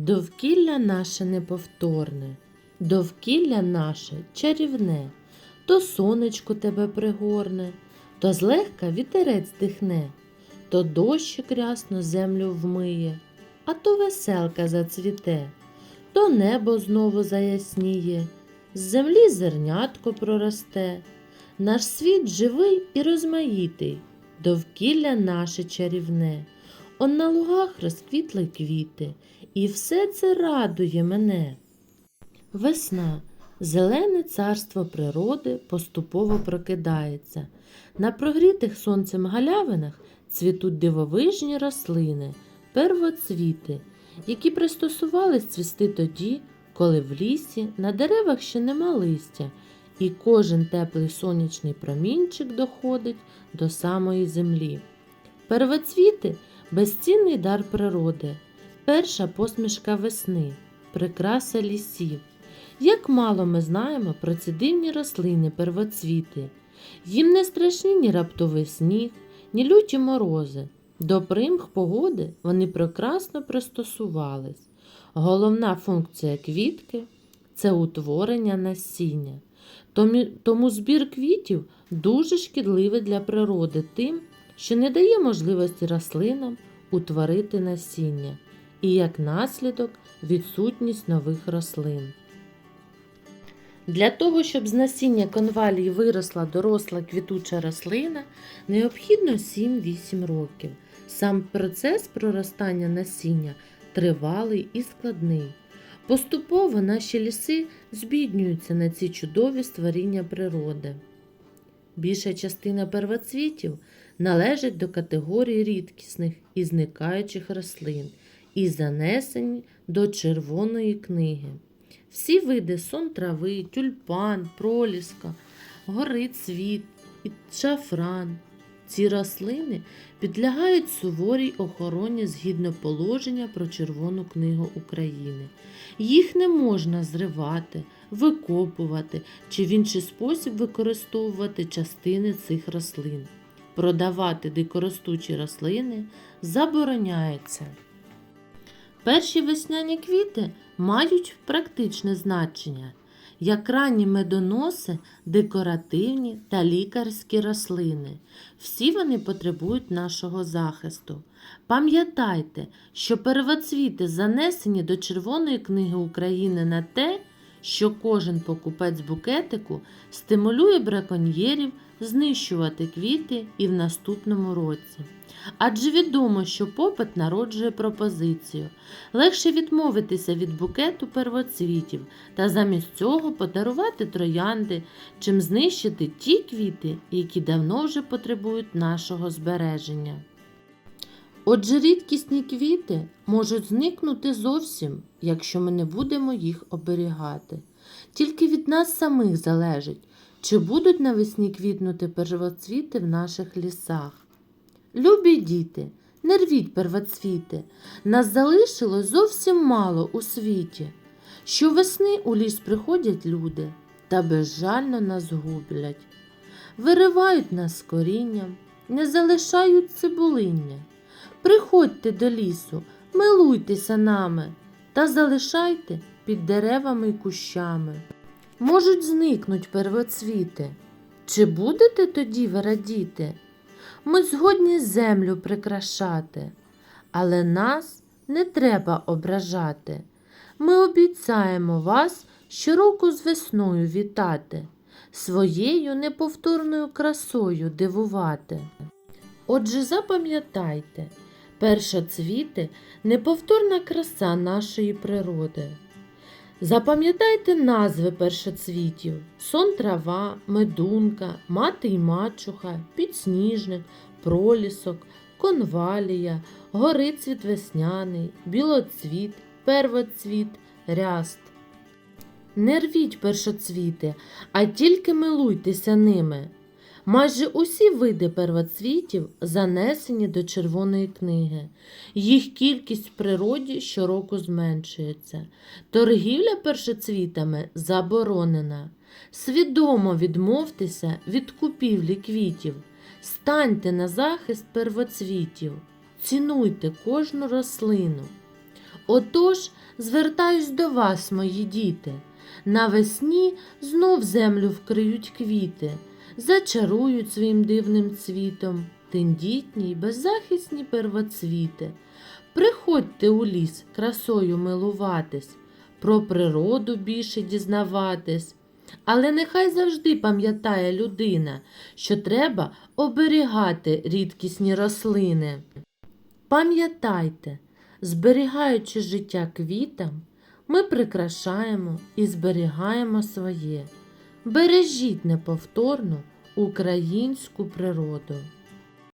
Довкілля наше неповторне, довкілля наше чарівне, то сонечко тебе пригорне, то злегка вітерець дихне, то дощик рясно землю вмиє, а то веселка зацвіте, то небо знову заясніє, з землі зернятко проросте. Наш світ живий і розмаїтий, довкілля наше чарівне. Он на лугах розквітли квіти, і все це радує мене. Весна, зелене царство природи поступово прокидається. На прогрітих сонцем галявинах цвітуть дивовижні рослини, первоцвіти, які пристосувались цвісти тоді, коли в лісі на деревах ще нема листя, і кожен теплий сонячний промінчик доходить до самої землі. Первоцвіти безцінний дар природи, перша посмішка весни, прикраса лісів. Як мало ми знаємо про ці дивні рослини первоцвіти. Їм не страшні ні раптовий сніг, ні люті морози. До примх погоди вони прекрасно пристосувались. Головна функція квітки це утворення насіння. Тому збір квітів дуже шкідливий для природи тим, що не дає можливості рослинам утворити насіння і як наслідок відсутність нових рослин. Для того, щоб з насіння конвалії виросла доросла квітуча рослина, необхідно 7-8 років. Сам процес проростання насіння тривалий і складний. Поступово наші ліси збіднюються на ці чудові створіння природи. Більша частина первоцвітів належить до категорії рідкісних і зникаючих рослин і занесені до Червоної книги. Всі види сон трави, тюльпан, проліска, горицвіт і шафран. Ці рослини підлягають суворій охороні згідно положення про Червону книгу України. Їх не можна зривати, викопувати чи в інший спосіб використовувати частини цих рослин. Продавати дикоростучі рослини забороняється. Перші весняні квіти мають практичне значення, як ранні медоноси, декоративні та лікарські рослини. Всі вони потребують нашого захисту. Пам'ятайте, що первоцвіти занесені до Червоної книги України на те, що кожен покупець букетику стимулює браконьєрів знищувати квіти і в наступному році. Адже відомо, що попит народжує пропозицію. Легше відмовитися від букету первоцвітів та замість цього подарувати троянди, чим знищити ті квіти, які давно вже потребують нашого збереження. Отже, рідкісні квіти можуть зникнути зовсім, якщо ми не будемо їх оберігати. Тільки від нас самих залежить, чи будуть навесні квітнути первоцвіти в наших лісах. Любі діти, не рвіть первоцвіти, нас залишилось зовсім мало у світі. Щовесни у ліс приходять люди та безжально нас гублять. Виривають нас з корінням, не залишають цибулиння. Приходьте до лісу, милуйтеся нами та залишайте під деревами й кущами. Можуть зникнуть первоцвіти. Чи будете тоді ви радіти? Ми згодні землю прикрашати, але нас не треба ображати. Ми обіцяємо вас щороку з весною вітати, своєю неповторною красою дивувати. Отже, запам'ятайте, першоцвіти неповторна краса нашої природи. Запам'ятайте назви першоцвітів: сон трава, медунка, мати й мачуха, підсніжник, пролісок, конвалія, горицвіт весняний, білоцвіт, первоцвіт, ряст. Не рвіть першоцвіти, а тільки милуйтеся ними. Майже усі види первоцвітів занесені до Червоної книги. Їх кількість в природі щороку зменшується. Торгівля першоцвітами заборонена. Свідомо відмовтеся від купівлі квітів. Станьте на захист первоцвітів. Цінуйте кожну рослину. Отож, звертаюсь до вас, мої діти. Навесні знов землю вкриють квіти, зачарують своїм дивним цвітом тендітні й беззахисні первоцвіти. Приходьте у ліс красою милуватись, про природу більше дізнаватись. Але нехай завжди пам'ятає людина, що треба оберігати рідкісні рослини. Пам'ятайте, зберігаючи життя квітам, ми прикрашаємо і зберігаємо своє. Бережіть неповторну українську природу.